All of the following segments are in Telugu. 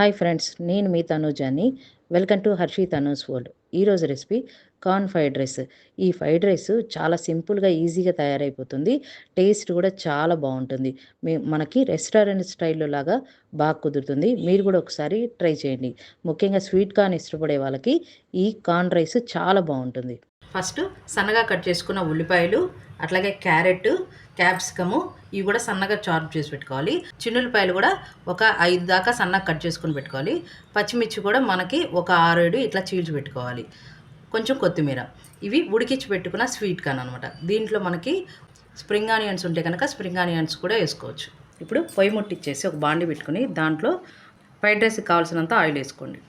హాయ్ ఫ్రెండ్స్ నేను మీ తనూజాని welcome to Harshi Tanuj world ఈరోజు రెసిపీ కార్న్ ఫ్రైడ్ రైస్. ఈ ఫ్రైడ్ రైస్ చాలా సింపుల్గా ఈజీగా తయారైపోతుంది. టేస్ట్ కూడా చాలా బాగుంటుంది. మీ మనకి రెస్టారెంట్ స్టైల్లో లాగా బాగా కుదురుతుంది. మీరు కూడా ఒకసారి ట్రై చేయండి. ముఖ్యంగా స్వీట్ కార్న్ ఇష్టపడే వాళ్ళకి ఈ కార్న్ రైస్ చాలా బాగుంటుంది. ఫస్ట్ సన్నగా కట్ చేసుకున్న ఉల్లిపాయలు అట్లాగే క్యారెట్ క్యాప్సికము ఇవి కూడా సన్నగా చాప్ చేసి పెట్టుకోవాలి. చిన్నులపాయలు కూడా ఒక ఐదు దాకా సన్నగా కట్ చేసుకుని పెట్టుకోవాలి. పచ్చిమిర్చి కూడా మనకి ఒక ఆరు ఏడు ఇట్లా చీల్చి పెట్టుకోవాలి. కొంచెం కొత్తిమీర. ఇవి ఉడికించి పెట్టుకున్న స్వీట్ కాన్ అనమాట దీంట్లో మనకి స్ప్రింగ్ ఆనియన్స్ ఉంటే కనుక స్ప్రింగ్ ఆనియన్స్ కూడా వేసుకోవచ్చు. ఇప్పుడు పొయ్యి ముట్టిచ్చేసి ఒక బాండి పెట్టుకుని దాంట్లో ఫ్రైడ్ రైస్కి కావాల్సినంత ఆయిల్ వేసుకోండి.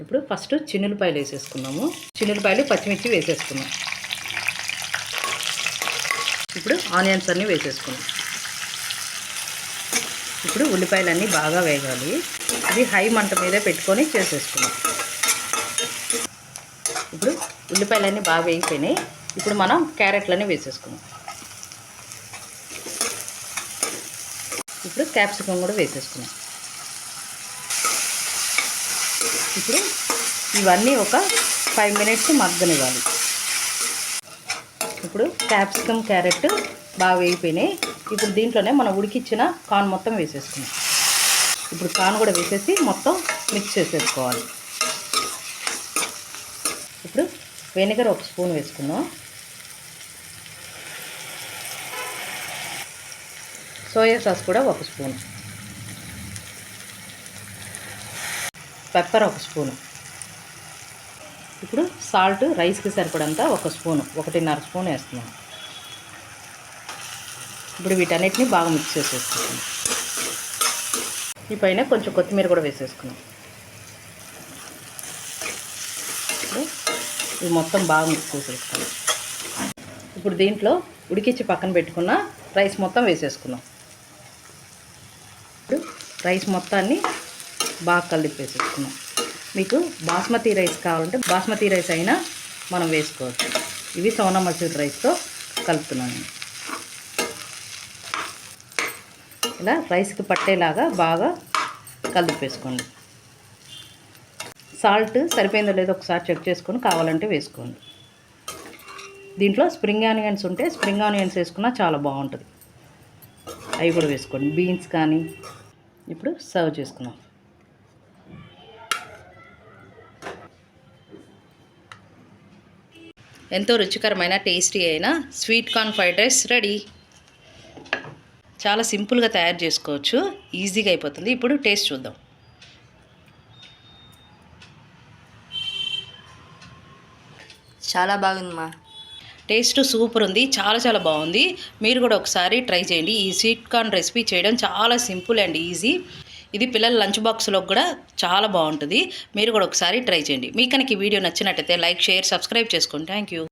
ఇప్పుడు ఫస్ట్ చిన్నులపాయలు వేసేసుకున్నాము. చిన్నులపాయలు పచ్చిమిర్చి వేసేసుకున్నాం. ఇప్పుడు ఆనియన్స్ అన్నీ వేసేసుకున్నాం. ఇప్పుడు ఉల్లిపాయలు అన్నీ బాగా వేగాలి. ఇది హై మంట మీద పెట్టుకొని చేసేసుకున్నాం. ఇప్పుడు ఉల్లిపాయలన్నీ బాగా వేగిపోయినాయి. ఇప్పుడు మనం క్యారెట్లన్నీ వేసేసుకున్నాం. ఇప్పుడు క్యాప్సికం కూడా వేసేసుకున్నాం. ఇప్పుడు ఇవన్నీ ఒక ఫైవ్ మినిట్స్ మగ్గనివ్వాలి. ఇప్పుడు క్యాప్సికమ్ క్యారెట్ బాగా వేగిపోయినాయి. ఇప్పుడు దీంట్లోనే మనం ఉడికిచ్చిన కాన్ మొత్తం వేసేసుకున్నాం ఇప్పుడు కాన్ కూడా వేసేసి మొత్తం మిక్స్ చేసేసుకోవాలి. ఇప్పుడు వెనిగర్ ఒక స్పూన్ వేసుకుందాం. సోయా సాస్ కూడా ఒక స్పూన్. పెప్పర్ ఒక స్పూను. ఇప్పుడు సాల్ట్ రైస్కి సరిపడంతా ఒక స్పూను. ఒకటిన్నర స్పూన్ వేస్తున్నాను. ఇప్పుడు వీటన్నిటిని బాగా మిక్స్ చేసేసుకుంటాను ఈ పైన కొంచెం కొత్తిమీర కూడా వేసేసుకున్నాం ఇది మొత్తం బాగా మిక్స్ చేసేసుకున్నాం ఇప్పుడు దీంట్లో ఉడికిచ్చి పక్కన పెట్టుకున్న రైస్ మొత్తం వేసేసుకున్నాం ఇప్పుడు రైస్ మొత్తాన్ని బాగా కలిపేసేసుకున్నాం. మీకు బాస్మతి రైస్ కావాలంటే బాస్మతి రైస్ అయినా మనం వేసుకోవచ్చు. ఇవి సోనా మసూరి రైస్తో కలుపుతున్నాను నేను. ఇలా రైస్కి పట్టేలాగా బాగా కలిపేసుకోండి. సాల్ట్ సరిపోయిందో లేదో ఒకసారి చెక్ చేసుకొని కావాలంటే వేసుకోండి. దీంట్లో స్ప్రింగ్ ఆనియన్స్ ఉంటే స్ప్రింగ్ ఆనియన్స్ వేసుకున్నా చాలా బాగుంటుంది. అవి కూడా వేసుకోండి. బీన్స్ కానీ ఇప్పుడు సర్వ్ చేసుకున్నాం ఎంతో రుచికరమైన టేస్టీ అయిన sweet corn fried rice ready చాలా సింపుల్గా తయారు చేసుకోవచ్చు. ఈజీగా అయిపోతుంది. ఇప్పుడు టేస్ట్ చూద్దాం. చాలా బాగుందమ్మా. టేస్ట్ సూపర్ ఉంది. చాలా చాలా బాగుంది. మీరు కూడా ఒకసారి ట్రై చేయండి. ఈ స్వీట్ కార్న్ రెసిపీ చేయడం చాలా సింపుల్ అండ్ ఈజీ ఇది పిల్లల లంచ్ బాక్స్లో కూడా చాలా బాగుంటుంది. మీరు కూడా ఒకసారి ట్రై చేయండి. మీకు కనుక ఈ వీడియో నచ్చినట్టయితే లైక్ షేర్ సబ్స్క్రైబ్ చేసుకోండి థ్యాంక్ యూ